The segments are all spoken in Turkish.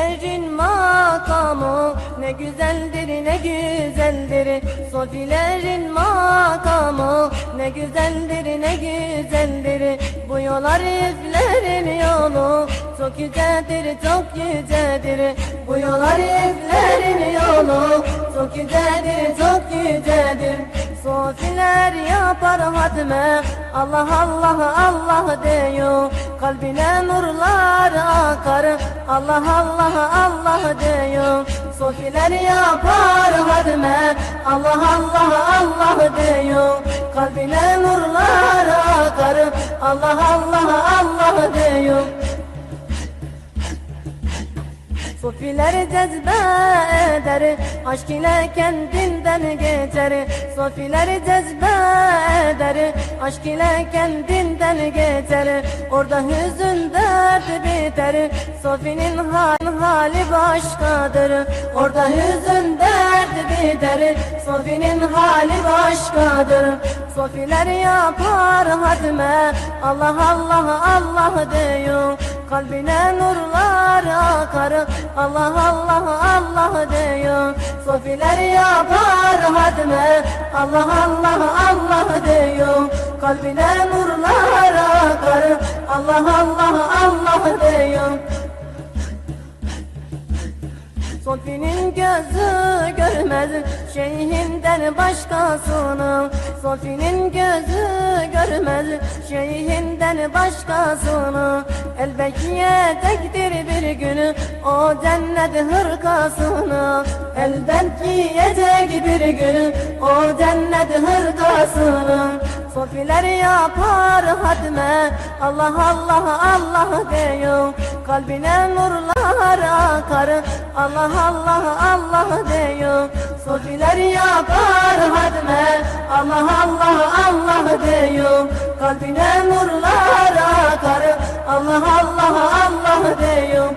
Erin makamı ne güzeldir ne güzeldir. Sofilerin makamı ne güzeldir ne güzeldir. Bu yollar yüzlerin yolu çok yücedir çok yücedir. Bu yollar yüzlerin yolu çok yücedir çok yücedir. Sofiler yapar hatme Allah Allah Allah diyor Kalbine nurlar akar. Allah Allah Allah diyor Sofiler yapar hatme Allah Allah Allah diyor Kalbine nurlar akar. Allah Allah Allah diyor Sofiler cezbe eder Aşk ile kendinden geçer. Sofiler cezbe eder Aşk ile kendinden geçer. Orada hüzün dert biter Sofinin hal, hali başkadır. Orada hüzün dert biter Sofinin hali başkadır. Sofiler yapar hatme Allah Allah Allah diyor. Kalbine nurlar akar Allah Allah Allah diyor. Sofiler yapar hatme. Allah Allah Allah diyor. Kalbine nurlar akar Allah Allah Allah diyor. Sofi'nin gözü görmez şeyhinden başkasını Sofi'nin gözü görmez. Şeyhinden başkasını Elbet yiyecektir bir günü o cennet hırkasını. Elbet yiyecek bir günü o cennet hırkasını. Sofiler yapar hatme. Allah Allah Allah diyor. Kalbine nurlar akar Allah Allah Allah diyor. Sofiler yapar hatme. Allah Allah Allah diyor. Kalbine nurlar akar Allah Allah Allah diyor.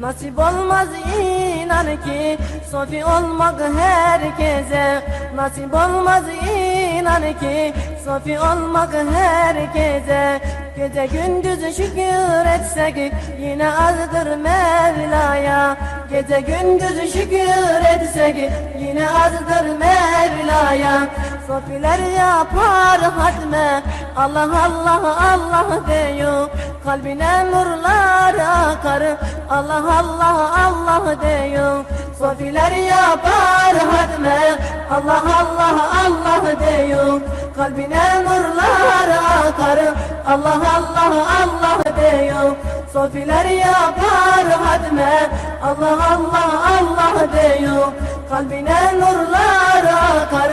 Nasip olmaz inan ki Sofi olmak herkese. Nasip olmaz inan ki Sofi olmak herkese Gece gündüz şükür etsek Yine azdır Mevla'ya. Gece gündüz şükür etsek Yine azdır Mevla'ya. Sofiler yapar hatme Allah Allah Allah diyor. Kalbine nurlar akar Allah Allah Allah diyor Sofiler yapar hatme. Allah Allah Allah diyor. Kalbine nurlar akar. Allah Allah Allah diyor. Sofiler yapar hatme. Allah Allah Allah diyor. Kalbine nurlar akar.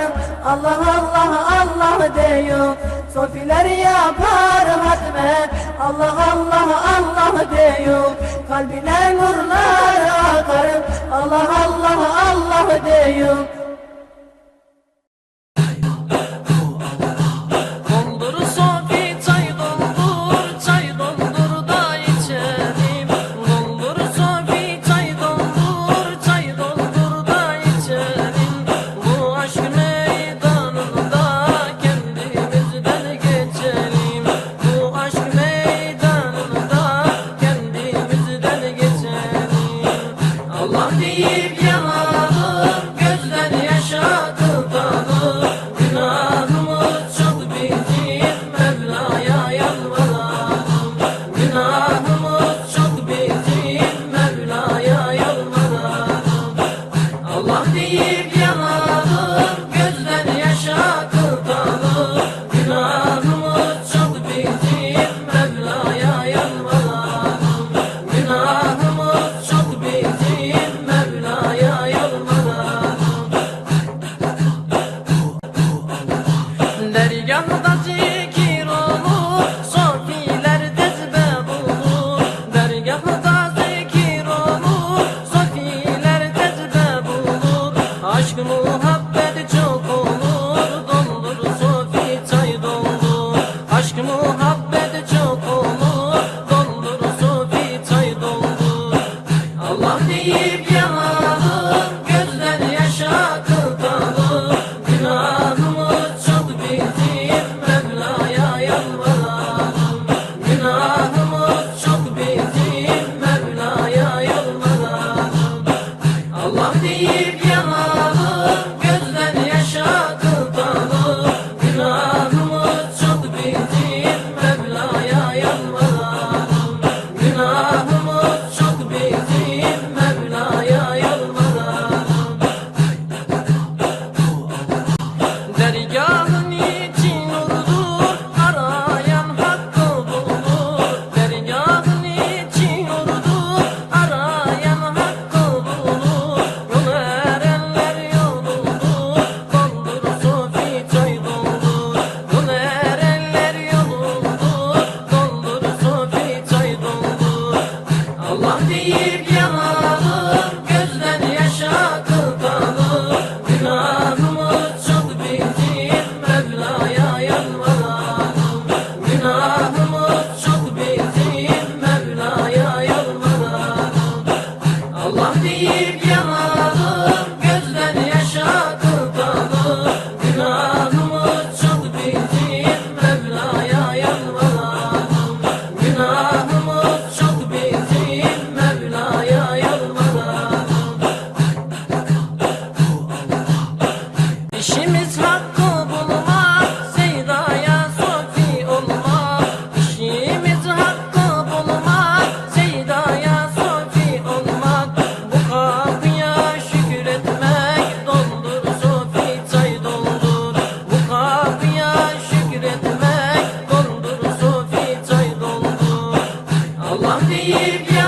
Allah Allah Allah diyor Sofiler yapar hatme. Allah Allah Allah diyor. Kalbine nurlar akar. Allah Allah Allah diyor Allah deyip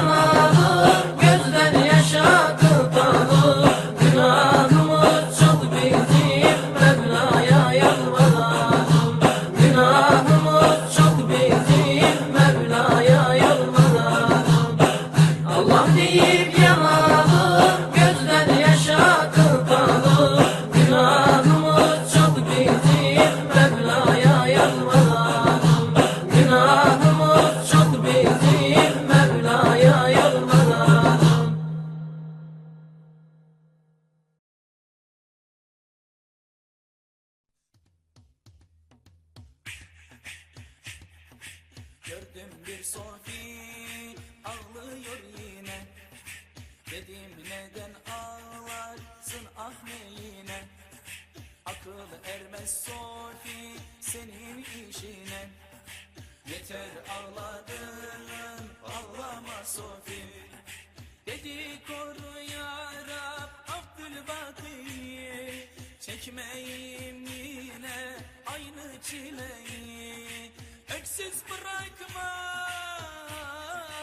Çekmeyim yine aynı çileyi. Öksüz bırakma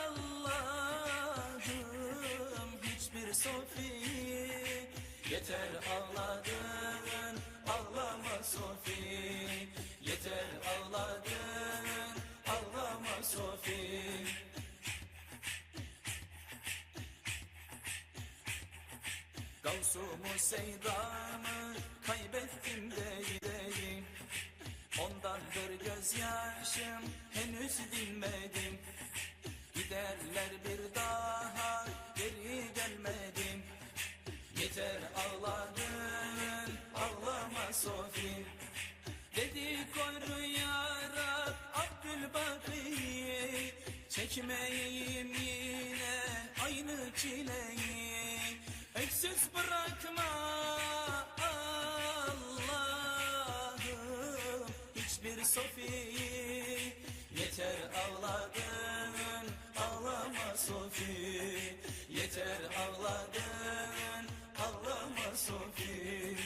Allah'ım hiçbir sofi Yeter ağladın ağlama sofi Yeter ağladın ağlama sofi Gavsumu seydamı kaybettim deyim Ondandır gözyaşım henüz dinmedim. Giderler bir daha geri gelmedim. Yeter ağladın ağlama Sofi Dedi koru yara Abdülbaki'yi Çekmeyeyim yine aynı çileyi. Öksüz Sofi'yi Yeter ağladın ağlama Sofi. Yeter ağladın ağlama Sofi.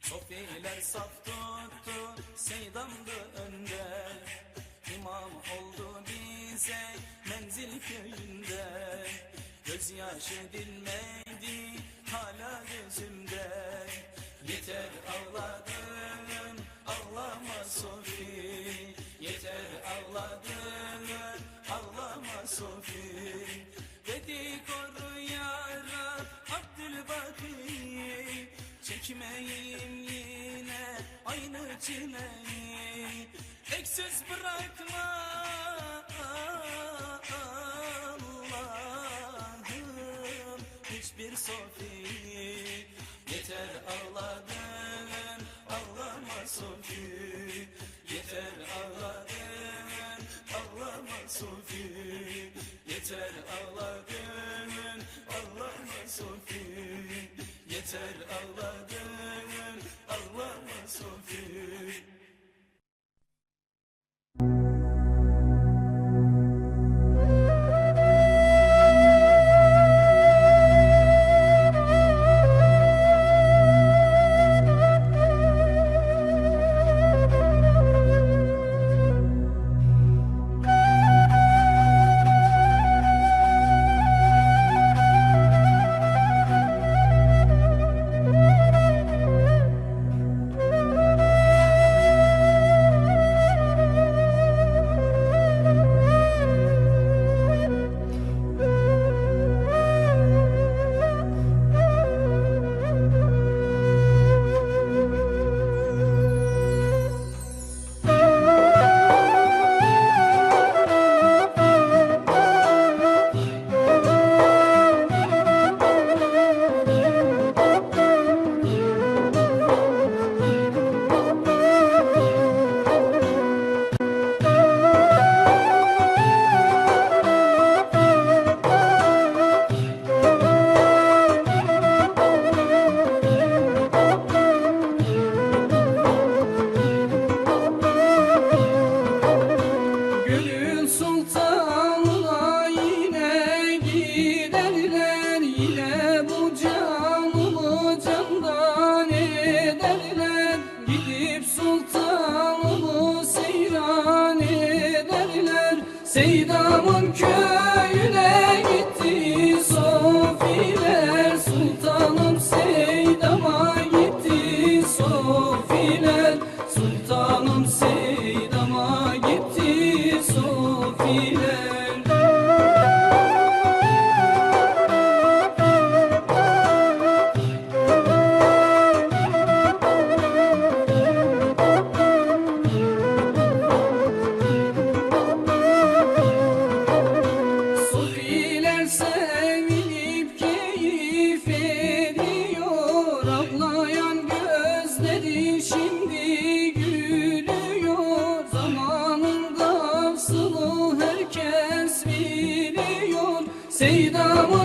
Sofiler saf tuttu Seydam'dı önde. İmam oldu bize menzil köyünde. Gözyaşı dinmedi hala gözümde. Yeter ağladın ağlama Sofi. Yeter ağladın ağlama Sofi. Dedi koru ya Rab Abdülbaki'yi Çekmeyeyim yine aynı çileyi. Eksiz bırakma Allah'ım. Hiçbir sofi Yeter ağladın ağlama sofi. Yeter ağladın ağlama sofi. Yeter ağladın ağlama sofi. Yeter ağladın ağlama sofi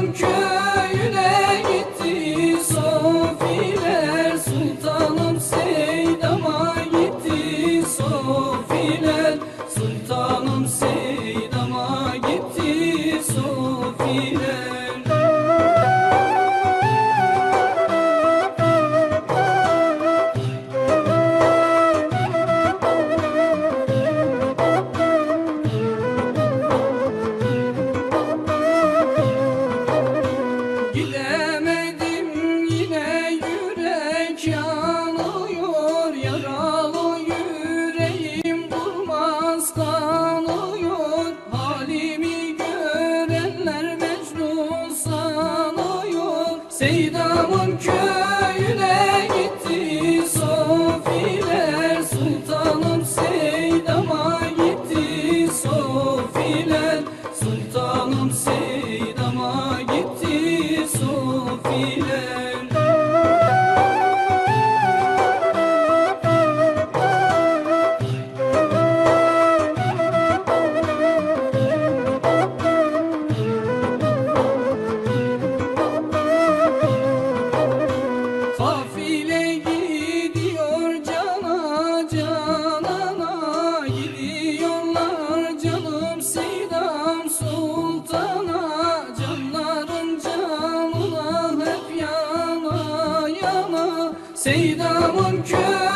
come true. Diyorlar canım Sinem Sultan'a Canların canına hep yana yana. Sinem'ın köyü